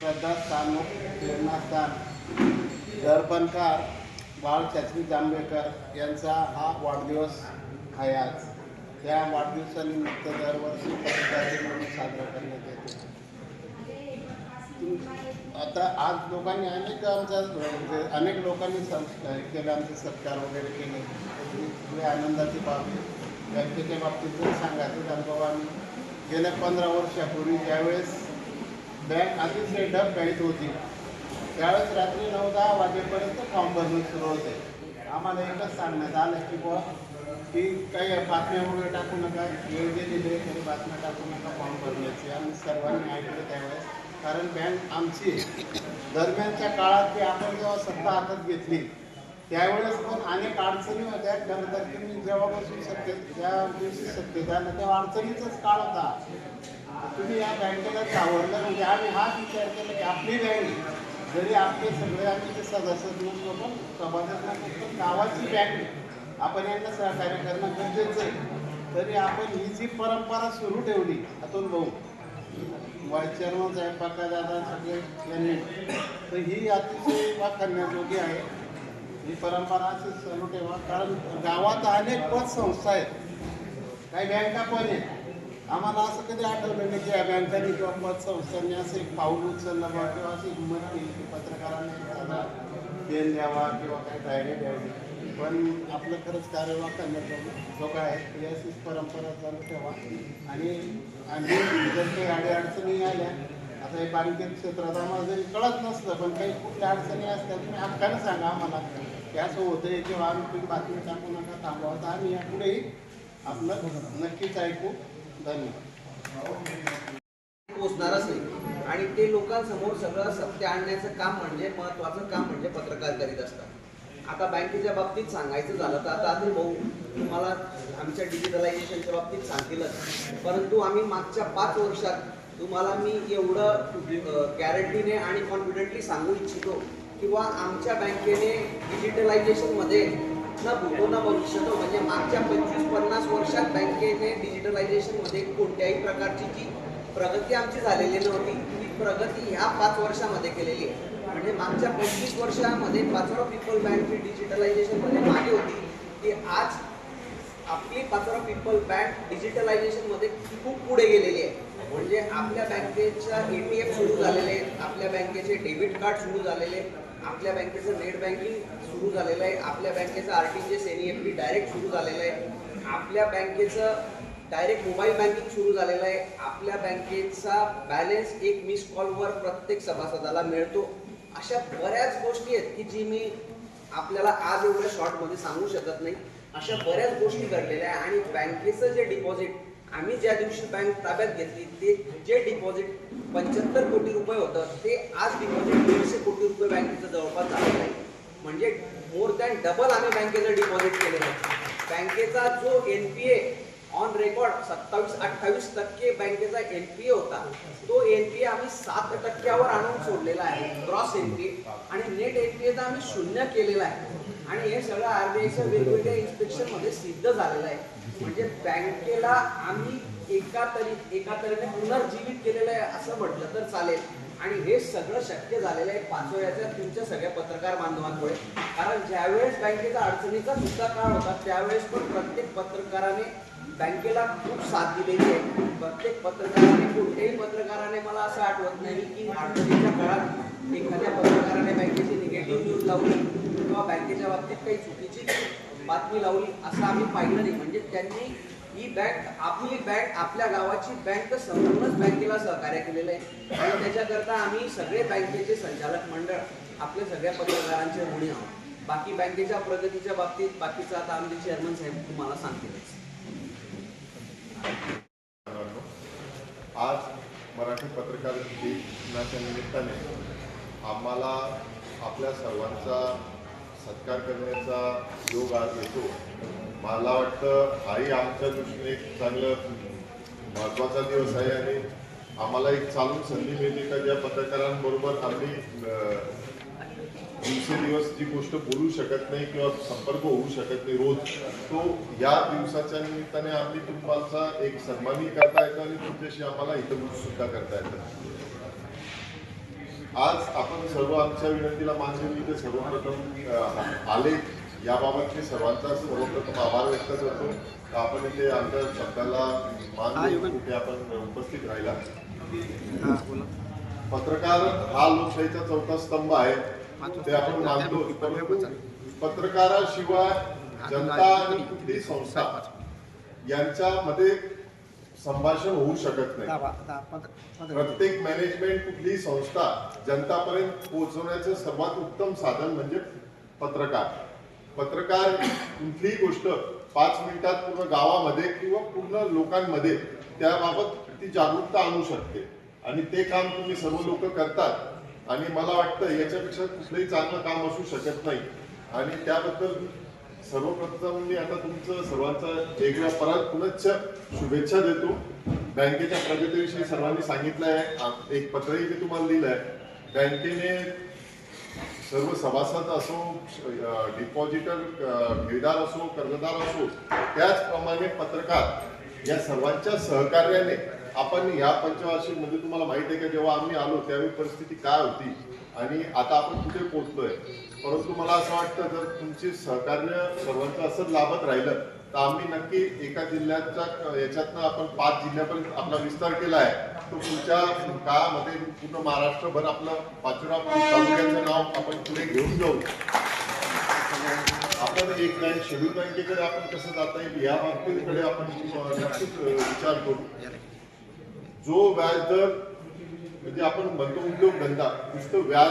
श्रद्धा सामुक प्रेरणादान दर्पणकार बाळ छत्री जांभेकर यांचा हा वाढदिवस आहे आज. त्या वाढदिवसानिमित्त दरवर्षी पत्रकार म्हणून साजरा करण्यात येतो. आता आज लोकांनी अनेक आमचा म्हणजे अनेक लोकांनी संस्कार केलं आमचे सत्कार वगैरे केले. थोडी आनंदाची बाब आहे. बँकेच्या बाबतीत जर सांगायचं तर बाबा आम्ही गेल्या पंधरा वर्षापूर्वी ज्यावेळेस बँक अजून डब बँक होती. त्यावेळेस रात्री नऊ दहा वाजेपर्यंत फॉर्म भरणं सुरू होते. आम्हाला एकच सांगण्यात आलं की बुवा की काही बातम्या वगैरे टाकू नका. वेळ दिलेली तरी बातम्या टाकू नका फॉर्म भरण्याची. आम्ही सर्वांनी ऐकलं त्यावेळेस. कारण बँक आमची दरम्यानच्या काळात की आपण जेव्हा सत्ता हातात घेतली त्यावेळेस पण अनेक अडचणी होत्या. खरं तर तुम्ही जेव्हापासून सत्य ज्या दिवशी सत्तेत आलं तेव्हा अडचणीचाच काळ होता. तुम्ही या बँकेला सावरलं म्हणजे आम्ही हाच विचार केला की आपली बँक जरी आपले सगळे आम्ही जे सदस्य पण सभासद गावाची बँक आपण यांना सहकार्य करणं गरजेचं आहे. तरी आपण ही जी परंपरा सुरू ठेवली अतुल भाऊ वाईस चेअरमन साहेब पाका दादा सगळे यांनी तर ही अतिशय करण्याजोगी आहे. ही परंपरा अशी चालू ठेवा. कारण गावात अनेक पतसंस्था आहेत. काही बँका पण आहेत. आम्हाला असं कधी आठवलं नाही की या बँकांनी किंवा पतसंस्थांनी असं एक पाऊल उचललं बा किंवा अशी हिंमत केली की पत्रकारांनी एखादा पेन द्यावा किंवा काही डायरी द्यावी. पण आपलं खरंच कार्यवाह करण्यात जो काय आहे ती अशीच परंपरा चालू ठेवा. आणि आणि जर काही अडीअडचणी आल्या आता हे बँकेत क्षेत्रात आम्हाला जरी कळत नसलं पण काही कुठल्या अडचणी असतात तुम्ही हक्कानं सांगा आम्हाला. की असं होतंय किंवा आम्ही तुम्ही बातमी टाकू नका थांबवा तर आम्ही यापुढेही आपलं नक्कीच ऐकू. धन्यवाद. पोचणारच नाही. आणि ते लोकांसमोर सगळं सत्य आणण्याचं काम म्हणजे महत्वाचं काम म्हणजे पत्रकार करीत असतात. आता बँकेच्या बाबतीत सांगायचं झालं तर आता आधी भाऊ तुम्हाला आमच्या डिजिटलायझेशनच्या बाबतीत सांगतीलच. परंतु आम्ही मागच्या पाच वर्षात तुम्हाला मी एवढं गॅरंटीने आणि कॉन्फिडेंटली सांगू इच्छितो किंवा आमच्या बँकेने डिजिटलायझेशनमध्ये न भूतो न भविष्यतो म्हणजे मागच्या पंचवीस पन्नास वर्षात बँकेने डिजिटलायझेशनमध्ये कोणत्याही प्रकारची जी प्रगती आमची झालेली नव्हती ती प्रगती ह्या पाच वर्षामध्ये केलेली आहे. म्हणजे मागच्या पंचवीस वर्षामध्ये पाचोरा पीपल बँक ही डिजिटलायझेशनमध्ये मागे होती ती आज आपली पाचोरा पीपल बँक डिजिटलायझेशनमध्ये खूप पुढे गेलेली आहे. म्हणजे आपल्या बँकेच्या ए टी एम सुरू झालेले आहेत आपल्या बँकेचे डेबिट कार्ड सुरू झालेले आहेत, आपल्या बँकेचं नेट बँकिंग सुरू झालेलं आहे. आपल्या बँकेचं R T G S N F T direct सुरू झालेलं आहे. आपल्या बँकेचं डायरेक्ट मोबाईल बँकिंग सुरू झालेलं आहे. आपल्या बँकेचा बॅलन्स एक मिस कॉलवर प्रत्येक सभासदाला मिळतो. अशा बऱ्याच गोष्टी आहेत की जी मी आपल्याला आज एवढ्या शॉर्टमध्ये सांगू शकत नाही. अशा बऱ्याच गोष्टी घडलेल्या आहे आणि बँकेचं जे डिपॉझिट आम्ही ज्या दिवशी बँक ताब्यात घेतली ते जे डिपॉझिट पंच्याहत्तर कोटी रुपये होतं ते आज डिपॉझिट दीडशे कोटी रुपये बँकेचं जवळपास झालेलं आहे म्हणजे मोर दॅन डबल आम्ही बँकेचं डिपॉझिट केलेलं आहे. बँकेचा जो N P A on record सत्तावीस अठ्ठावीस टक्के बँकेचा एन पी ए होता तो एन पी ए आम्ही सात टक्क्यावर आणून सोडलेला आहे क्रॉस एन पी ए आणि नेट एन पी एचा आम्ही शून्य केलेला आहे. आणि हे सगळं आरबीआयच्या वेगवेगळ्या इन्स्पेक्शनमध्ये सिद्ध झालेलं आहे. म्हणजे बँकेला आम्ही एका तरी एका तऱ्हेने पुनर्जीवित केलेलं आहे असं म्हटलं तर चालेल. आणि हे सगळं शक्य झालेलं आहे पाचोऱ्याच्या तुमच्या सगळ्या पत्रकार बांधवांमुळे. कारण ज्यावेळेस बँकेचा अडचणीचा सुद्धा काळ होता त्यावेळेस पण प्रत्येक पत्रकाराने बँकेला खूप साथ दिलेली आहे. प्रत्येक पत्रकाराने कोणत्याही पत्रकाराने मला असं आठवत नाही की अडचणीच्या काळात एखाद्या पत्रकाराने बँकेची निगेटिव्ह न्यूज लावली. किंवा बँकेच्या बाबतीत काही चुकीची बातमी लावली असं आम्ही पाहिलं नाही. म्हणजे त्यांनी ही बँक आपली बँक आपल्या गावाची बँक संपूर्णच बँकेला सहकार्य केलेलं आहे. आणि त्याच्याकरता आम्ही सगळे बँकेचे संचालक मंडळ आपल्या सगळ्या पत्रकारांचे ऋणी आहोत. बाकी बँकेच्या प्रगतीच्या बाबतीत बाकीचं आता आमचे चेअरमन साहेब तुम्हाला सांगतील. आज मराठी पत्रकार दिनाच्या निमित्ताने आम्हाला आपल्या सर्वांचा सत्कार करण्याचा योग आज येतो. मला वाटतं हाही आमच्या दृष्टीने एक चांगलं महत्त्वाचा दिवस आहे आणि आम्हाला एक चालून संधी मिळते का ज्या पत्रकारांबरोबर आम्ही दिवसे दिवस जी गोष्ट बोलू शकत नाही किंवा संपर्क होऊ शकत नाही रोज तो या दिवसाच्या निमित्ताने आम्ही तुम्हाला एक सन्मानही करता येतो आणि तुमच्याशी आम्हाला हितगुज सुद्धा करता येतं. आज आपण सर्व आमच्या विनंतीला मान देऊन इथे सर्वप्रथम आले. याबाबत मी सर्वांचा सर्वप्रथम आभार व्यक्त करतो. आपण इथे आमच्या शब्दाला मान देऊन इथे आपण उपस्थित राहिला. पत्रकार हा लोकशाहीचा चौथा स्तंभ आहे. ते आपण मानतो. परंतु पत्रकाराशिवाय जनता आणि संस्था यांच्यामध्ये संभाषण होऊ शकत नाही. प्रत्येक मॅनेजमेंट कुठलीही संस्था जनतापर्यंत पोहोचवण्याचं सर्वात उत्तम साधन म्हणजे पत्रकार. पत्रकार कुठलीही गोष्ट पाच मिनिटात पूर्ण गावामध्ये किंवा पूर्ण लोकांमध्ये त्याबाबत ती जागरूकता आणू शकते. आणि ते काम तुम्ही सर्व लोक करतात. आणि मला वाटतं याच्यापेक्षा कुठलंही चांगलं काम असू शकत नाही. आणि त्याबद्दल सर्वप्रथम मी आता तुमचं सर्वांचं एक वेळा परत पुनश्च शुभेच्छा देतो. बँकेच्या प्रगतीविषयी सर्वांनी सांगितलं आहे एक पत्रही मी तुम्हाला लिहिलं आहे बँकेने सर्व सभासद असो डिपॉझिटर ठेवीदार असो कर्जदार असो त्याचप्रमाणे पत्रकार या सर्वांच्या सहकार्याने आपण या पंचवार्षिक म्हणजे तुम्हाला माहिती आहे का जेव्हा आम्ही आलो त्यावेळी परिस्थिती काय होती? आणि आता आपण कुठे पोहोचलोय? परंतु मला असं वाटतं जर तुमची सहकार्य सर्वांचं असंच लाभत राहिलं तर आम्ही नक्की एका जिल्ह्याच्या याच्यातनं आपण पाच जिल्ह्यापर्यंत आपला विस्तार केला आहे. तो पुढच्या काळामध्ये पूर्ण महाराष्ट्रभर आपलं पाचोरा तालुक्याचं नाव आपण पुढे घेऊन जाऊ. आपण एक बँक शेड्यूल बँकेकडे आपण कसं जाता येईल या बाबतीकडे आपण नक्कीच विचार करू. जो व्याजदर म्हणजे आपण म्हणतो उद्योगधंदा नुसतं व्याज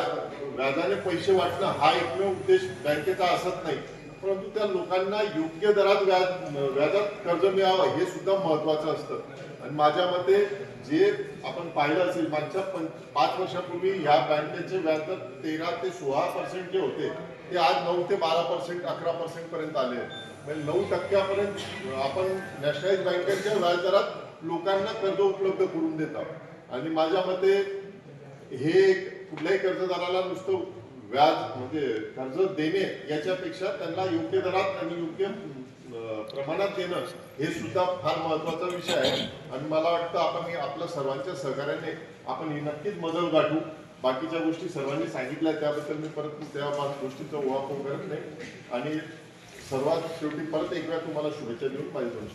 व्याजाने पैसे वाटणं हा एकमेव उद्देश बँकेचा असत नाही. परंतु त्या लोकांना योग्य दरात व्याज व्याजात कर्ज मिळावं हे सुद्धा महत्वाचं असतं. आणि माझ्या मते जे आपण पाहिलं असेल मागच्या पं पाच वर्षापूर्वी ह्या बँकेचे व्याजदर तेरा ते सोळा पर्सेंट जे होते ते आज नऊ ते बारा पर्सेंट अकरा पर्सेंट पर्यंत आले म्हणजे नऊ टक्क्यापर्यंत आपण नॅशनलाइज बँकेच्या व्याजदरात लोकांना कर्ज उपलब्ध करून देतात. आणि माझ्या मते हे कुठल्याही कर्जदाराला नुसतं व्याज म्हणजे कर्ज देणे याच्यापेक्षा त्यांना योग्य दरात आणि योग्य प्रमाणात देणं हे सुद्धा फार महत्त्वाचा विषय आहे. आणि मला वाटतं आपण हे आपल्या सर्वांच्या सहकार्याने आपण ही नक्कीच मदत गाठू. बाकीच्या गोष्टी सर्वांनी सांगितल्या त्याबद्दल मी परत त्या गोष्टीचा उहापोह करत नाही. आणि सर्वात शेवटी परत एक वेळा तुम्हाला शुभेच्छा देऊन पाहिजे दोन